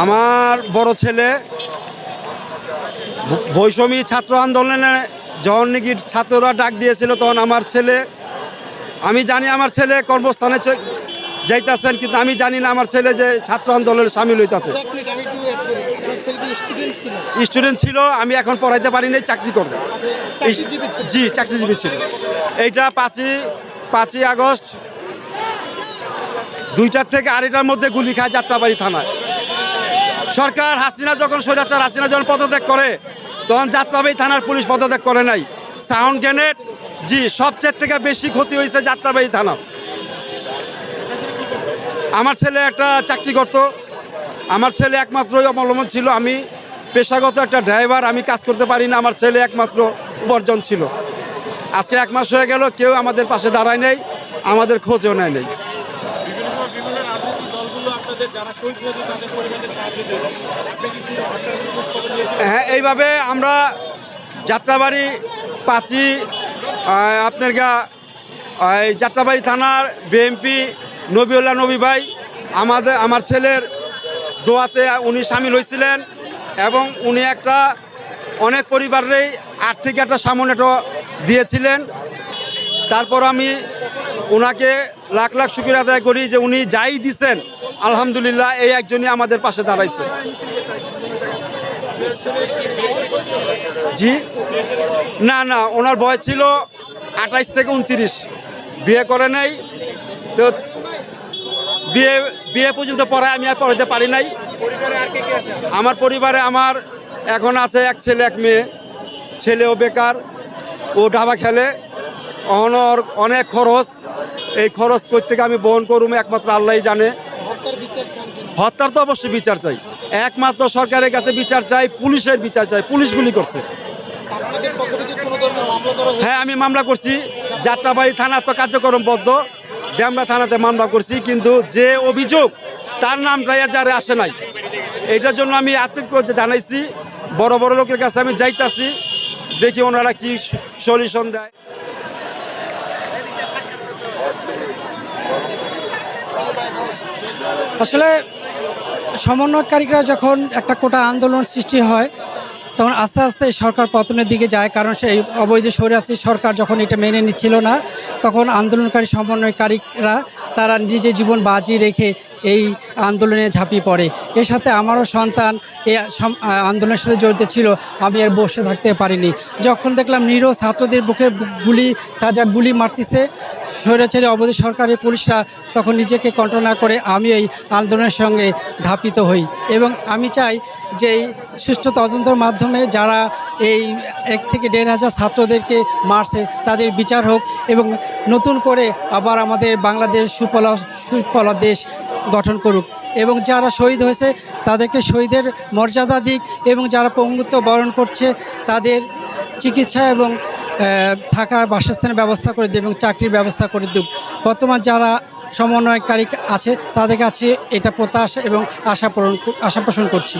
আমার বড় ছেলে ব- বৈষম্য ছাত্র আন্দোলনে যখন নাকি ছাত্ররা ডাক দিয়েছিল তখন আমার ছেলে আমি জানি আমার ছেলে কর্মস্থানে যাইতাছেন কিন্তু আমি জানি না আমার ছেলে যে ছাত্র আন্দোলনে সামিল হইতাছে। আচ্ছা, স্টুডেন্ট ছিল আমি এখন পড়াইতে পারি নাই চাকরি করব। আচ্ছা জি চাকরিজীবী ছিল। এইটা পাঁচই পাঁচই আগস্ট দুইটার থেকে আড়াইটার মধ্যে গুলি খায় যাত্রাবাড়ি থানায়। সরকার হাসিনা যখন স্বৈরাচার, হাসিনা যখন পদত্যাগ করে, তখন যাত্রাবাড়ি থানার পুলিশ পদত্যাগ করে নাই। সাউন্ড গ্রেনেড, জি, সবচেয়ে থেকে বেশি ক্ষতি হয়েছে যাত্রাবাড়ি থানা। আমার ছেলে একটা চাকরি করত। আমার ছেলে একমাত্রই অবলম্বন ছিল আমি। পেশাগত একটা ড্রাইভার, আমি কাজ করতে পারি না। আমার ছেলে একমাত্র উপার্জন ছিল। আজকে এক মাস হয়ে গেল, কেউ আমাদের পাশে দাঁড়ায় নেই, আমাদের খোঁজও নেয় নেই। হ্যাঁ এইভাবে আমরা যাত্রাবাড়ি পাঁচি আপনার গা এই যাত্রাবাড়ি থানার বিএমপি নবিউল্লাহ নবী ভাই, আমাদের, আমার ছেলের দোয়াতে উনি সামিল হয়েছিলেন এবং উনি একটা অনেক পরিবারেই আর্থিক একটা সামনেটো দিয়েছিলেন। তারপর আমি ওনাকে লাখ লাখ শুক্র আদায় করি যে উনি যাই দিছেন আলহামদুলিল্লাহ, এই একজনই আমাদের পাশে দাঁড়াইছে। জি? না না, ওনার বয়স ছিল আঠাইশ থেকে উনত্রিশ। বিয়ে করে নাই, তো বিয়ে বিয়ে পর্যন্ত পড়ায় আমি আর পড়াতে পারি নাই। আমার পরিবারে আমার এখন আছে এক ছেলে, এক মেয়ে। ছেলেও বেকার, ও ডাবা খেলে। অনর অনেক খরচ, এই খরচ থেকে আমি বহন করুম, একমাত্র আল্লাহই জানে হত্যার বিচার চান কিনা হত্যার তো অবশ্যই বিচার চাই। একমাত্র সরকারের কাছে বিচার চাই পুলিশের বিচার চাই পুলিশ গুলি করছে। হ্যাঁ আমি মামলা করছি। যাত্রাবাড়ি থানা তো কার্যক্রম বদ্ধ। ড্যামরা থানাতে মামলা করছি কিন্তু যে অভিযোগ তার নামটা যারে আসে নাই। এটার জন্য আমি আতিফ জানাইছি। বড় বড় লোকের কাছে আমি যাইতাছি। দেখি ওনারা কি সলিউশন দেয়। আসলে সমন্বয়কারীরা যখন একটা কোটা আন্দোলন সৃষ্টি হয়, তখন আস্তে আস্তে সরকার পতনের দিকে যায়, কারণ সেই অবৈধ স্বৈরাচারী সরকার যখন এটা মেনে নিচ্ছিল না, তখন আন্দোলনকারী সমন্বয়কারীরা তারা নিজের জীবন বাজি রেখে এই আন্দোলনে ঝাঁপিয়ে পড়ে। এর সাথে আমারও সন্তান সম- আন্দোলনের সাথে জড়িত ছিল, আমি আর বসে থাকতে পারিনি। যখন দেখলাম নিরো ছাত্রদের বুকে গুলি, তাজা গুলি মারতেছে স্বৈরাচারী অবৈধ সরকারি পুলিশরা তখন নিজেকে কন্ট্রোল না করে আমি এই আন্দোলনের সঙ্গে ধাপিত হই। এবং আমি চাই যে এই সুষ্ঠু তদন্তের মাধ্যমে যারা এই এক থেকে দেড় হাজার ছাত্রদেরকে মারছে, তাদের বিচার হোক এবং নতুন করে আবার আমাদের বাংলাদেশ সুফল সুফল দেশ গঠন করুক। এবং যারা শহীদ হয়েছে, তাদেরকে শহীদের মর্যাদা দিক এবং যারা পঙ্গুত্ব বরণ করছে, তাদের চিকিৎসা এবং থাকার বাসস্থানের ব্যবস্থা করে দিই এবং চাকরির ব্যবস্থা করে দিক বর্তমান যারা সমন্বয়কারী আছে, তাদের কাছে এটা প্রত্যাশা এবং আশা পূরণ আশা পোষণ করছি।